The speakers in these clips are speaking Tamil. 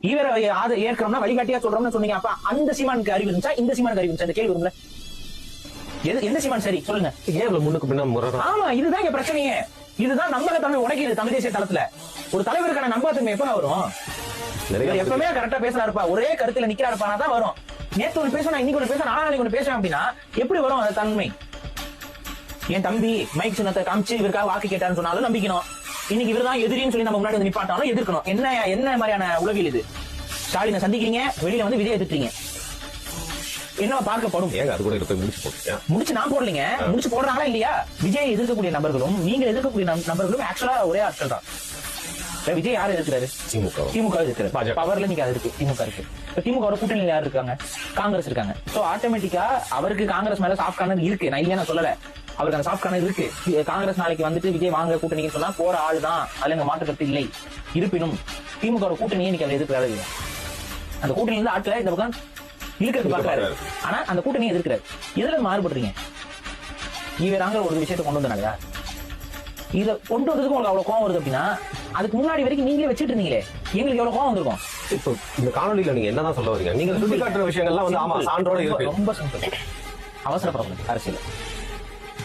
இவரை ஏற்கிறோம்னா வழிகாட்டியா சொல்றோம்னு சொன்னீங்க. அப்ப அந்த சீமானுக்கு அறிவு இருந்துச்சா? இந்த சீமானுக்கு அறிவு இருந்துச்சா? இந்த கேள்வி வரும்ல. எது எந்த சீமான்? சரி சொல்லுங்க. ஏன் முன்னுக்கு பின்ன ஆமா இதுதான் இங்க பிரச்சனையே. இதுதான் நம்பகத்தன்மை உடைக்குது தமிழ் தேசிய தளத்துல. ஒரு தலைவருக்கான நம்பகத்தன்மை எப்ப வரும்? எப்பவுமே கரெக்டா பேசுறாருப்பா ஒரே கருத்துல நிக்கிறாருப்பா தான் வரும். நேத்து ஒண்ணு பேசுனா இன்னைக்கு ஒண்ணு பேசுனா நாளைக்கு ஒண்ணு பேசுறேன் அப்படின்னா எப்படி வரும் அந்த தன்மை? என் தம்பி மைக் சின்னத்தை காமிச்சு இவருக்காக வாக்கு கேட்டாருன்னு சொன்னாலும் நம்பிக்கணும். இன்னைக்கு இவர் தான் எதிரின்னு சொல்லி நம்ம முன்னாடி வந்து நிப்பாட்டாலும் எதிர்க்கணும். என்ன என்ன மாதிரியான உளவியல் இது? ஸ்டாலினை சந்திக்கிறீங்க வெளியில வந்து விஜய் எதிர்த்தீங்க என்ன பார்க்கப்படும்? ஏங்க அது கூட எடுத்து முடிச்சு போட்டீங்க முடிச்சு நான் போடலைங்க. முடிச்சு போடுறாங்களா இல்லையா? விஜய் எதிர்க்கக்கூடிய நபர்களும் நீங்க எதிர்க்கக்கூடிய நபர்களும் ஆக்சுவலா ஒரே ஆட்கள் தான். விஜய் யார் இருக்கிறாரு திமுக. திமுக இருக்கிறாரு. பவர்ல நீங்க அது இருக்கு? திமுக இருக்கு. திமுக கூட்டணியில யார் இருக்காங்க? காங்கிரஸ் இருக்காங்க. சோ ஆட்டோமேட்டிக்கா அவருக்கு காங்கிரஸ் மேல சாஃப்ட் கார்னர் இருக்கு. நான் இல்லையா சொல்லல. அவருக்கு அந்த கார்னர் இருக்கு. காங்கிரஸ் நாளைக்கு வந்துட்டு விஜய் வாங்க கூட்டணிக்கு சொன்னா போற ஆள் தான். அதுல எங்க மாற்று கருத்து இல்லை. இருப்பினும் திமுக கூட்டணியை இன்னைக்கு அவர் எதிர்க்கிறாரு? அந்த கூட்டணியில இருந்து ஆட்களை இந்த பக்கம் இழுக்கிறது பாக்குறாரு ஆனா அந்த கூட்டணியை எதிர்க்கிறாரு. எதுல மாறுபடுறீங்க? இவராங்க ஒரு விஷயத்தை கொண்டு வந்தாங்க இத கொண்டு வந்ததுக்கு உங்களுக்கு அவ்வளவு கோவம் வருது அப்படின்னா அதுக்கு முன்னாடி வரைக்கும் நீங்களே வச்சிட்டு இருந்தீங்களே. எங்களுக்கு எவ்வளவு கோவம் வந்திருக்கும்? இப்போ இந்த காணொலியில நீங்க என்னதான் சொல்ல வரீங்க நீங்க சுட்டி காட்டுற விஷயங்கள்லாம் வந்து ஆமா சான்றோட ரொம்ப- சிம்பிள் அவசரப்படக்கூடாது அரசியல்.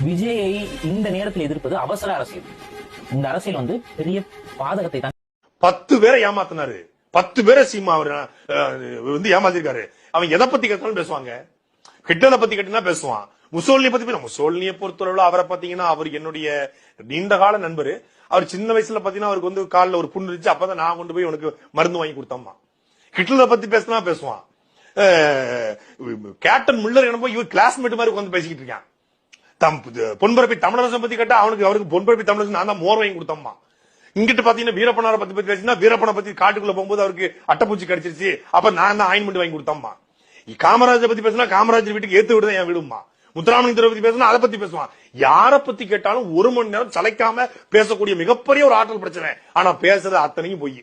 விஜயை இந்த நேரத்தில் எதிர்ப்பது அவசர அரசியல். இந்த அரசியல் வந்து பெரிய பாதகத்தை தான் பத்து பேரை ஏமாத்தினாரு. பத்து பேரை சீமா அவர் வந்து ஏமாத்திருக்காரு. அவன் எதை பத்தி கேட்டாலும் பேசுவாங்க. ஹிட்லரை பத்தி கேட்டா பேசுவான். முசோலினியை பத்தி பேச முசோலினியை பொறுத்தளவுல அவரை பாத்தீங்கன்னா அவர் என்னுடைய நீண்ட கால நண்பர். அவர் சின்ன வயசுல பாத்தீங்கன்னா அவருக்கு வந்து காலில் ஒரு புண்ணு இருந்துச்சு. அப்பதான் நான் கொண்டு போய் உனக்கு மருந்து வாங்கி கொடுத்தம்மா. ஹிட்லரை பத்தி பேசினா பேசுவான். கேப்டன் முல்லர் என்னமோ இவர் கிளாஸ்மேட் மாதிரி உட்காந்து பேசிக்கிட்டு இருக்கான். தம் பொன்பரப்பி தமிழரசன் பத்தி கேட்டா அவனுக்கு அவருக்கு பொன்பரப்பி தமிழரசன் நான் தான் மோர் வாங்கி கொடுத்தம்மா. இங்கிட்டு பாத்தீங்கன்னா வீரப்பனார பத்தி பத்தி பேசினா வீரப்பனை பத்தி காட்டுக்குள்ள போகும்போது அவருக்கு அட்டைப்பூச்சி கிடைச்சிருச்சு. அப்ப நான் தான் ஆயின்மெண்ட் வாங்கி கொடுத்தம்மா. காமராஜரை பத்தி பேசினா காமராஜர் வீட்டுக்கு ஏத்து விடுதான் என் விடுமா முத்துராமலிங்கத்தை பத்தி பேசினா அதை பத்தி பேசுவான். யாரை பத்தி கேட்டாலும் ஒரு மணி நேரம் சளைக்காம பேசக்கூடிய மிகப்பெரிய ஒரு ஆற்றல் பிரச்சனை. ஆனா பேசுறது அத்தனையும் போய்.